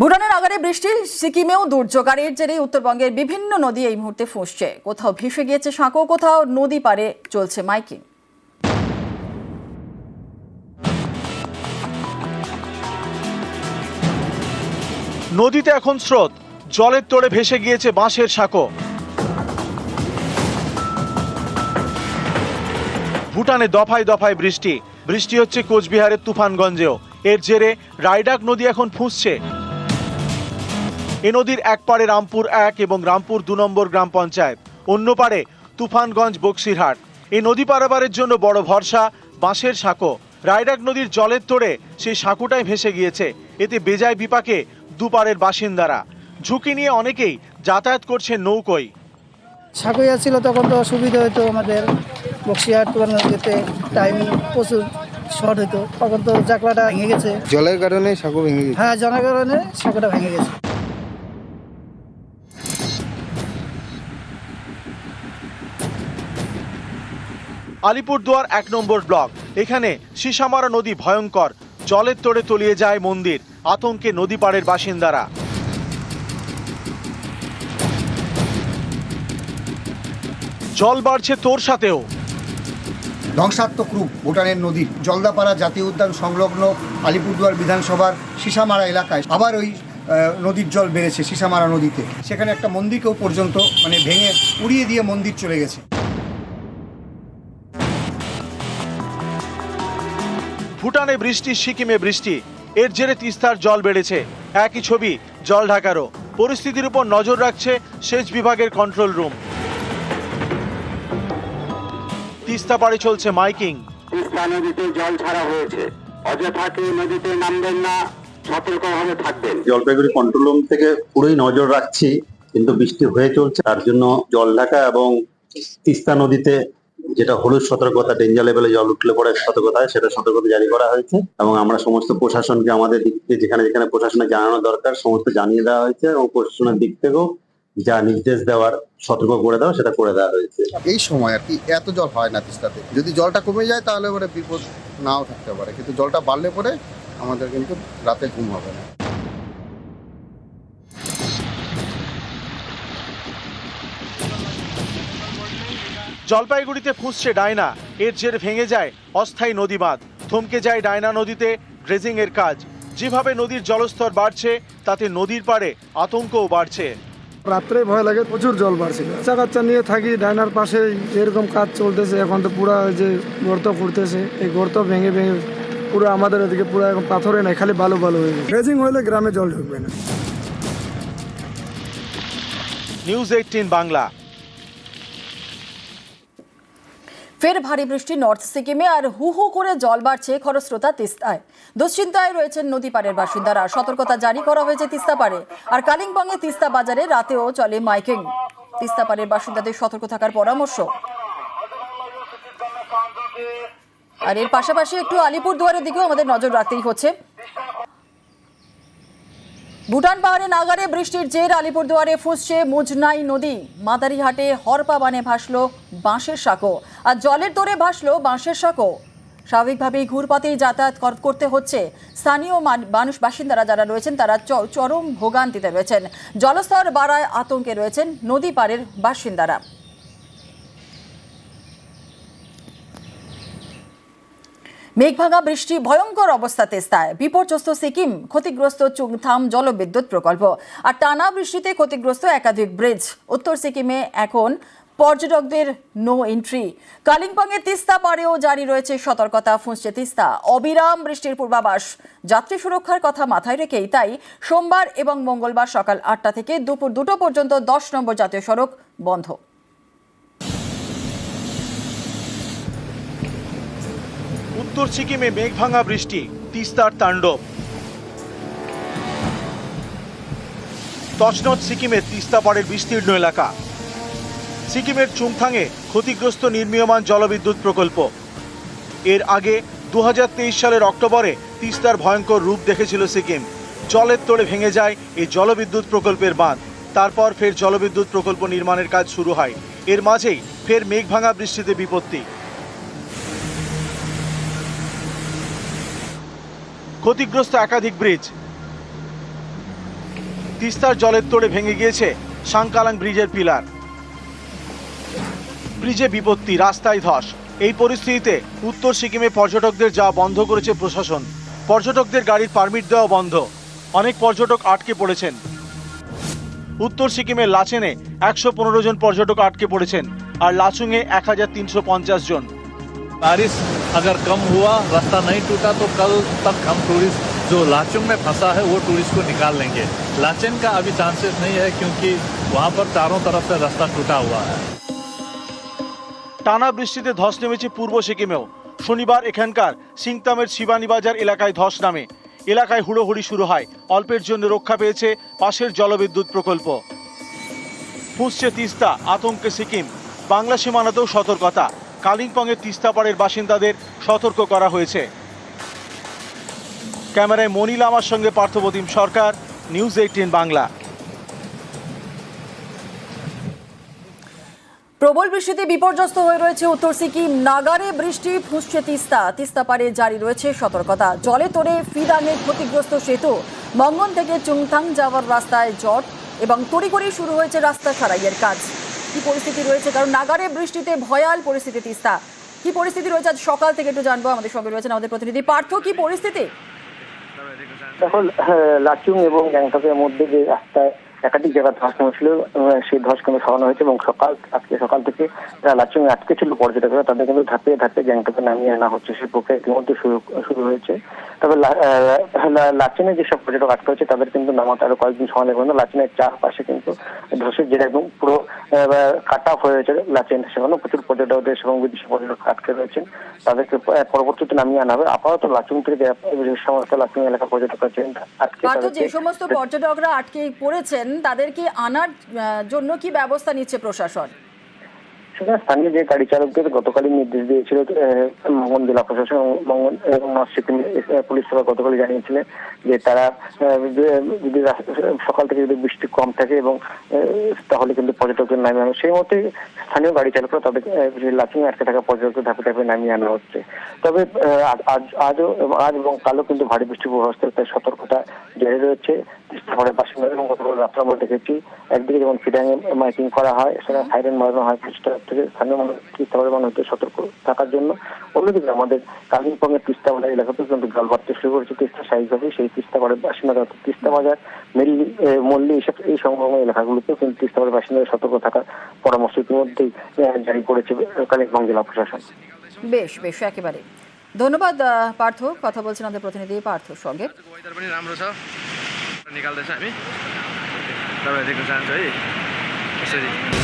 ভুটানের আগারে বৃষ্টি, সিকিমেও দুর্যোগ আর এর জেরে উত্তরবঙ্গের বিভিন্ন নদী এই মুহূর্তে ফুঁসছে। কোথাও ভেসে গিয়েছে সাঁকো, কোথাও নদী পারে চলছে মাইকিং। নদীতে এখন স্রোত, জলের তোড়ে ভেসে গিয়েছে বাঁশের সাঁকো। ভুটানে দফায় দফায় বৃষ্টি বৃষ্টি হচ্ছে কোচবিহারের তুফানগঞ্জেও। এর জেরে রায়ডাক নদী এখন ফুঁসছে। এ নদীর এক পারে রামপুর এক এবং রামপুর দু নম্বর গ্রাম পঞ্চায়েত। অন্য পারে তুফানগঞ্জ বক্সিরহাট। এই নদী পারাবারের জন্য বড় ভরসা বাঁশের সাঁকো। রায়ডাক নদীর জলের তোড়ে সেই সাঁকোটাই ভেসে গিয়েছে। এতে বেজায় বিপাকে দুপারের বাসিন্দারা। ঝুঁকি নিয়ে অনেকেই যাতায়াত করছে নৌকোয়। সাকুইয়া ছিল তখন তো সুবিধা হতো আমাদের। বক্সিহাট যেতে টাইম প্রচুর শর্ট হতো। তখন তো জাকলাটা ভেঙে গেছে। জলের কারণে সাঁকো ভেঙে গেছে। হ্যাঁ জনগণে সাঁকোটা ভেঙে গেছে। আলিপুরদুয়ার এক নম্বর ব্লক। এখানে সিসামারা নদী ভয়ঙ্কর। জলের তোড়ে তলিয়ে যায় মন্দির। আতঙ্কে নদী পাড়ের বাসিন্দারা। জল বাড়ছে তোর সাথেও। ধ্বংসাত্মক রূপ, ভুটানের নদীর জলদাপাড়া জাতীয় উদ্যান সংলগ্ন আলিপুরদুয়ার বিধানসভার সিসামারা এলাকায় আবার ওই নদীর জল বেড়েছে সিসামারা নদীতে। সেখানে একটা মন্দিরকেও পর্যন্ত মানে ভেঙে উড়িয়ে দিয়ে মন্দির চলে গেছে। ভুটানে বৃষ্টি সিকিমে বৃষ্টি। এর জেরে তিস্তার জল বেড়েছে। একই ছবি জল ঢাকারও। পরিস্থিতির উপর নজর রাখছে সেচ বিভাগের কন্ট্রোল রুম তিস্তা পাড়ে চলছে মাইকিং। তিস্তা নদীতে জল ছাড়া হয়েছে। অযথা কেউ নদীতে নামবেন না সতর্কভাবে থাকবেন। জলপাইগুড়ি কন্ট্রোল রুম থেকে পুরোই নজর রাখছি কিন্তু বৃষ্টি হয়ে চলছে। তার জন্য জল ঢাকা এবং তিস্তা নদীতে যেটা হলুদ সতর্কতা ডেঞ্জার লেভেলে জল উঠলে পরে সতর্কতা সেটা সতর্কতা জারি করা হয়েছে। এবং আমরা সমস্ত প্রশাসনকে, আমাদের দিক থেকে যেখানে যেখানে প্রশাসনে জানানো দরকার, সমস্ত জানিয়ে দেওয়া হয়েছে এবং প্রশাসনের দিক থেকেও যা নির্দেশ দেওয়ার সতর্ক করে দেওয়া, সেটা করে দেওয়া হয়েছে। এই সময় আর কি, এত জল হয় না তিস্তাতে। যদি জলটা কমে যায়, তাহলে পরে বিপদ নাও থাকতে পারে। কিন্তু জলটা বাড়লে পরে আমাদের কিন্তু রাতে ঘুম হবে না। জলপাইগুড়িতে ফুঁসছে ডায়না। এর জেরে ভেঙে যায় অস্থায়ী নদী বাঁধ থমকে যায় ডায়না নদীতে ড্রেজিং এর কাজ। যেভাবে নদীর জলস্তর বাড়ছে তাতে নদীর পাড়ে আতঙ্কও বাড়ছে। রাত্রে ভয় লাগে প্রচুর জল বাড়ছে। বাচ্চা কাচ্চা নিয়ে থাকি ডাইনার পাশে এরকম কাজ চলতেছে। এখন তো পুরা যে গর্ত করতেছে এই গর্ত ভেঙে ভেঙে পুরো আমাদের এদিকে পুরো এখন পাথরে নাই খালি বালু বালু হয়ে গেছে। ড্রেজিং হলে গ্রামে জল ঢুকবে না। News eighteen Bangla. ফের ভারী বৃষ্টি নর্থ সিকিমে আর হু হু করে জল বাড়ছে খরস্রোতা তিস্তায়। দুশ্চিন্তায় রয়েছেন নদী পাড়ের বাসিন্দারা। সতর্কতা জারি করা হয়েছে তিস্তা পাড়ে। আর কালিম্পংয়ে তিস্তা বাজারে রাতেও চলে মাইকিং। তিস্তা পাড়ের বাসিন্দাদের সতর্ক থাকার পরামর্শ। আর এর পাশাপাশি একটু আলিপুরদুয়ারের দিকেও আমাদের নজর রাখতেই হচ্ছে। ভুটান পাহাড়ে নাগারে বৃষ্টির জের, আলিপুরদুয়ারে ফুসছে মুজনাই নদী। মাদারিহাটে হরপা বানে ভাসল বাঁশের সাঁকো। আর জলের তোরে ভাসল বাঁশের সাঁকো। স্বাভাবিকভাবেই ঘুরপাতেই যাতায়াত করতে হচ্ছে। স্থানীয় মানুষ, বাসিন্দারা যারা রয়েছেন, তারা চরম ভোগান্তিতে রয়েছেন। জলস্তর বাড়ায় আতঙ্কে রয়েছেন নদী পাড়ের বাসিন্দারা। মেঘভাঙা বৃষ্টি ভয়ঙ্কর অবস্থা তেস্তায় বিপর্যস্ত সিকিম, ক্ষতিগ্রস্ত চুংথাম জলবিদ্যুৎ প্রকল্প। আর টানা বৃষ্টিতে ক্ষতিগ্রস্ত একাধিক ব্রিজ। উত্তর সিকিমে এখন পর্যটকদের নো এন্ট্রি কালিম্পংয়ে তিস্তা পাড়েও জারি রয়েছে সতর্কতা, ফুঁসছে তিস্তা। অবিরাম বৃষ্টির পূর্বাভাস। যাত্রী সুরক্ষার কথা মাথায় রেখেই তাই সোমবার এবং মঙ্গলবার সকাল আটটা থেকে দুপুর দুটো পর্যন্ত দশ নম্বর জাতীয় সড়ক বন্ধ। উত্তর সিকিমে মেঘভাঙা বৃষ্টি, তিস্তার তাণ্ডব। তছনছ সিকিমের তিস্তা পাড়ের বিস্তীর্ণ এলাকা। সিকিমের চুংথাংয়ে ক্ষতিগ্রস্ত নির্মীয়মান জলবিদ্যুৎ প্রকল্প। এর আগে দু হাজার তেইশ সালের অক্টোবরে তিস্তার ভয়ঙ্কর রূপ দেখেছিল সিকিম। জলের তোড়ে ভেঙে যায় এই জলবিদ্যুৎ প্রকল্পের বাঁধ। তারপর ফের জলবিদ্যুৎ প্রকল্প নির্মাণের কাজ শুরু হয়। এর মাঝেই ফের মেঘভাঙা বৃষ্টিতে বিপত্তি। ক্ষতিগ্রস্ত একাধিক ব্রিজ। তিস্তার জলের তোড়ে ভেঙে গিয়েছে সাংকালাং ব্রিজের পিলার। ব্রিজে বিপত্তি, রাস্তায় ধস। এই পরিস্থিতিতে উত্তর সিকিমে পর্যটকদের যাওয়া বন্ধ করেছে প্রশাসন। পর্যটকদের গাড়ির পারমিট দেওয়া বন্ধ। অনেক পর্যটক আটকে পড়েছেন। উত্তর সিকিমের লাচেনে একশো পনেরো জন পর্যটক আটকে পড়েছেন আর লাচুংয়ে এক হাজার তিনশো পঞ্চাশ জন। বারিশ अगर कम हुआ रास्ता नहीं टूटा तो कल तक हम टूरिस्ट जो लाचुंग में फंसा है वो टूरिस्ट को निकाल लेंगे लाचेन का अभी चांसेस नहीं है क्योंकि वहाँ पर चारों तरफ से रास्ता टूटा हुआ है টানা বৃষ্টিতে ধস নেমেছে পূর্ব সিকিমেও শনিবার এখানকার সিংতামের শিবানী বাজার এলাকায় ধস নামে এলাকায় হুড়োহুড়ি শুরু হয় অল্পের জন্য রক্ষা পেয়েছে পাশের জলবিদ্যুৎ প্রকল্প ফুঁসছে তিস্তা আতঙ্কে সিকিম বাংলা সীমানাতেও সতর্কতা কালিম্পংয়ের তিস্তা পাড়ের বাসিন্দাদের সতর্ক করা হয়েছে। ক্যামেরায় মনিল আমার সঙ্গে পার্থপ্রতিম সরকার, নিউজ এইটিন বাংলা। প্রবল বৃষ্টিতে বিপর্যস্ত হয়ে রয়েছে উত্তর সিকিম। নাগারে বৃষ্টি ফুসছে তিস্তা। তিস্তা পারে জারি রয়েছে সতর্কতা। জলে তোড়ে ফিদাঙে ক্ষতিগ্রস্ত সেতু। মঙ্গন থেকে চুংথাং যাওয়ার রাস্তায় জট এবং তড়িঘড়ি শুরু হয়েছে রাস্তা সারাইয়ের কাজ। কি পরিস্থিতি রয়েছে? কারণ নাগারে বৃষ্টিতে ভয়াল পরিস্থিতি তিস্তা। কি পরিস্থিতি রয়েছে? আজ সকাল থেকে একটু জানব। আমাদের সঙ্গে রয়েছেন আমাদের প্রতিনিধি পার্থ। কি পরিস্থিতি? এখন হ্যাঁ, লাচুং এবং গ্যাংটকের মধ্যে যে রাস্তায় একাধিক জায়গা ধস নেমেছিল সেই ধস কিন্তু সরানো হয়েছে এবং সকাল আজকে সকাল থেকে যারা লাচুং আটকে ছিল পর্যটকরা তাদের কিন্তু ধাপে ধাপে গ্যাংটকে নামিয়ে আনা হচ্ছে। সেই প্রক্রিয়া ইতিমধ্যে শুরু শুরু হয়েছে। তবে লাচেনে যেসব পর্যটক আটকে হয়েছে তাদের কিন্তু নামাতে আরও কয়েকদিন সময় লাগবে। না লাচেনের চারপাশে কিন্তু ধসের যেটা একদম পুরো কাট অফ হয়ে রয়েছে লাচেন সেখানেও প্রচুর পর্যটকদের এবং বিদেশি পর্যটক আটকে রয়েছেন। তাদেরকে পরবর্তীতে নামিয়ে আনা হবে। আপাতত লাচুং থেকে সমস্ত লাচুং এলাকা পর্যটক আছেন আটকে যে সমস্ত পর্যটকরা আটকে পড়েছেন তাদেরকে আনার জন্য কি ব্যবস্থা নিচ্ছে প্রশাসন? স্থানীয় যে গাড়ি চালকদের গতকালই নির্দেশ দিয়েছিল মঙ্গল জেলা প্রশাসন মঙ্গল, এবং নর্থ সিকিম পুলিশ সেবা গতকালই জানিয়েছিলেন যে তারা যদি সকাল থেকে যদি বৃষ্টি কম থাকে এবং তাহলে কিন্তু পর্যটকদের নামিয়ে আনা, সেই মতে স্থানীয় গাড়ি চালকরা তাদের লাচিং আটকে থাকা পর্যটকদের ধাপে ধাপে নামিয়ে আনা হচ্ছে। তবে আজ- আজ, আজও আজ এবং কালও কিন্তু ভারী বৃষ্টি প্রভাবস্থের তাই সতর্কতা জারি রয়েছে। শহরের বাসিন্দা এবং গতকাল রাত্রে আমরা দেখেছি একদিকে যেমন ফিডাঙে মাইকিং করা হয় সেখানে সাইরেন মারানো হয় চেষ্টা থেকে স্থানীয় মানুষ তিস্তাবাড়ির মানুষদের সতর্ক থাকার জন্য। অন্যদিকে আমাদের কালিম্পং এর তিস্তাবাড়ি এলাকাতেও কিন্তু জল বাড়তে শুরু করেছে তিস্তা স্বাভাবিকভাবে সেই তিস্তাবাড়ির বাসিন্দারা অর্থাৎ তিস্তা বাজার মেল্লি মল্লি এইসব এই সংলগ্ন এলাকাগুলোতেও কিন্তু তিস্তাবাড়ির বাসিন্দাদের সতর্ক থাকার পরামর্শ ইতিমধ্যেই জারি করেছে কালিম্পং জেলা প্রশাসন। বেশ বেশ একেবারে। ধন্যবাদ পার্থ। কথা বলছেন আমাদের প্রতিনিধি পার্থর সঙ্গে। निकाल्दैछ हामी। तपाईँहरू देख्न चाहन्छु है? यसरी